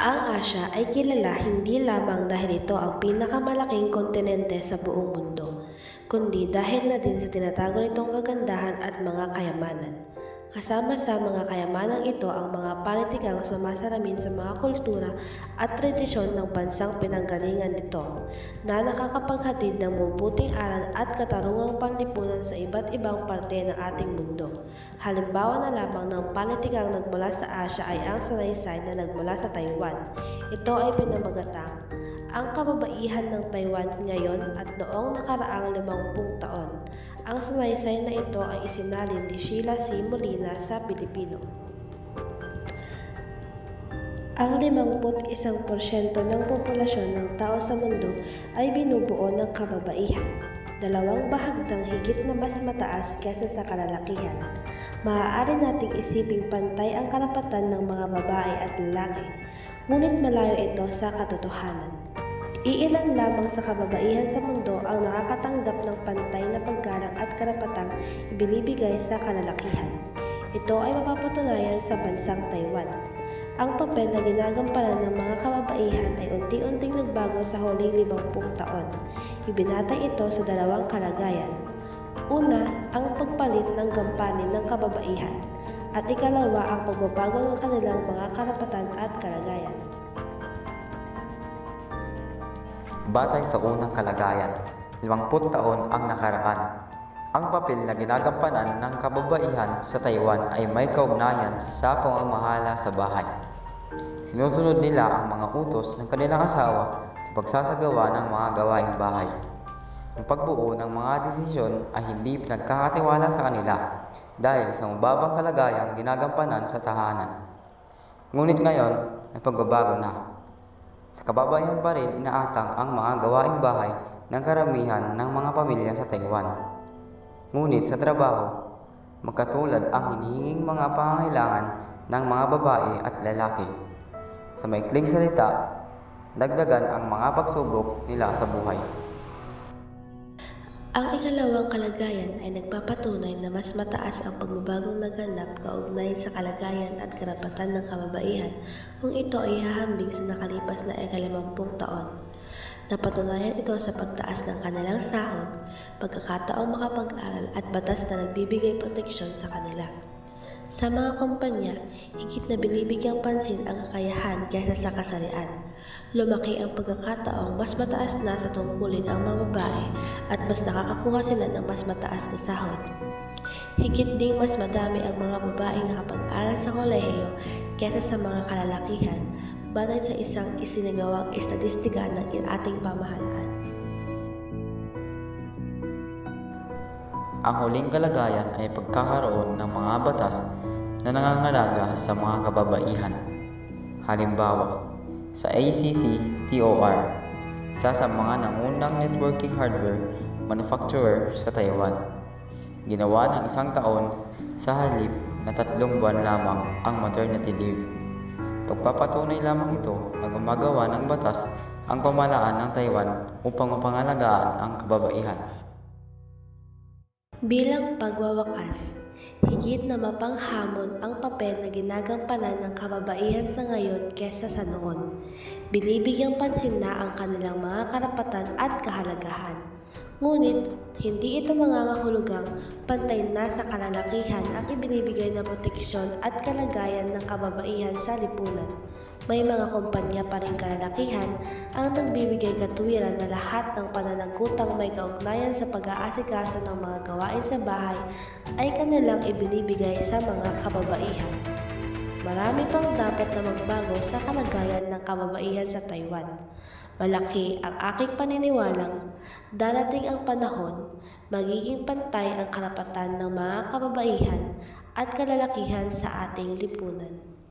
Ang Asya ay kilala hindi lamang dahil ito ang pinakamalaking kontinente sa buong mundo, kundi dahil na din sa tinatago nitong kagandahan at mga kayamanan. Kasama sa mga kayamanang ito ang mga politikang sumasalamin sa mga kultura at tradisyon ng bansang pinanggalingan nito na nakakapaghatid ng mabuting aral at katarungang panlipunan sa iba't ibang parte ng ating mundo. Halimbawa na lamang ng politikang nagmula sa Asya ay ang salaysay na nagmula sa Taiwan. Ito ay pinamagatang ang kababaihan ng Taiwan ngayon at noong nakaraang limampung taon. Ang salaysay na ito ay isinalin ni Sheila C. Molina sa Pilipino. Ang 51% ng populasyon ng tao sa mundo ay binubuo ng kababaihan, dalawang bahagdang higit na mas mataas kaysa sa kalalakihan. Maaari nating isiping pantay ang karapatan ng mga babae at lalaki, ngunit malayo ito sa katotohanan. Iilan lamang sa kababaihan sa mundo ang nakakatanggap ng pantay na paggalang at karapatang ibinibigay sa kalalakihan. Ito ay mapapatunayan sa bansang Taiwan. Ang papel na ginagampanan ng mga kababaihan ay unti-unting nagbago sa huling limampung taon. Ibinatay ito sa dalawang kalagayan. Una, ang pagpalit ng gampanin ng kababaihan at ikalawa ang pagbabago ng kanilang mga karapatan at kalagayan. Batay sa unang kalagayan, 50 taon ang nakaraan. Ang papel na ginagampanan ng kababaihan sa Taiwan ay may kaugnayan sa pamamahala sa bahay. Sinusunod nila ang mga utos ng kanilang asawa sa pagsasagawa ng mga gawaing bahay. Ang pagbuo ng mga desisyon ay hindi pinagkakatiwala sa kanila dahil sa mababang kalagayang ginagampanan sa tahanan. Ngunit ngayon, ay na. Sa kababayan pa rin inaatang ang mga gawaing bahay ng karamihan ng mga pamilya sa Taiwan. Ngunit sa trabaho, magkatulad ang hinihinging mga pangangailangan ng mga babae at lalaki. Sa maikling salita, dagdagan ang mga pagsubok nila sa buhay. Ang ikalawang kalagayan ay nagpapatunay na mas mataas ang pagbabagong naganap kaugnay sa kalagayan at karapatan ng kababaihan kung ito ay hahambing sa nakalipas na ikalimampung taon. Napatunayan ito sa pagtaas ng kanilang sahod, pagkakataong makapag-aral at batas na nagbibigay proteksyon sa kanila. Sa mga kumpanya, higit na binibigyang pansin ang kakayahan kaysa sa kasarian. Lumaki ang pagkakataong mas mataas na sa tungkulin ang mga babae at mas nakakakuha sila ng mas mataas na sahod. Higit ding mas madami ang mga babaeng nakapag-aral sa kolehiyo kaysa sa mga kalalakihan batay sa isang isinagawang estadistika ng ating pamahalaan. Ang huling kalagayan ay pagkakaroon ng mga batas na nangangalaga sa mga kababaihan. Halimbawa, sa ACC-TOR, isa sa mga nangunang networking hardware manufacturer sa Taiwan. Ginawa ng isang taon sa halip na tatlong buwan lamang ang maternity leave. Pagpapatunay lamang ito na gumagawa ng batas ang pamalaan ng Taiwan upang mapangalagaan ang kababaihan. Bilang pagwawakas, higit na mapanghamon ang papel na ginagampanan ng kababaihan sa ngayon kesa sa noon. Binibigyang pansin na ang kanilang mga karapatan at kahalagahan. Ngunit, hindi ito nangangahulugang pantay na sa kalalakihan ang ibinibigay na proteksyon at kalagayan ng kababaihan sa lipunan. May mga kumpanya pa rin kalalakihan ang nagbibigay katuwiran na lahat ng pananagutang may kaugnayan sa pag-aasikaso ng mga gawain sa bahay ay kanilang ibinibigay sa mga kababaihan. Marami pang dapat na magbago sa kalagayan ng kababaihan sa Taiwan. Malaki ang aking paniniwalang darating ang panahon, magiging pantay ang karapatan ng mga kababaihan at kalalakihan sa ating lipunan.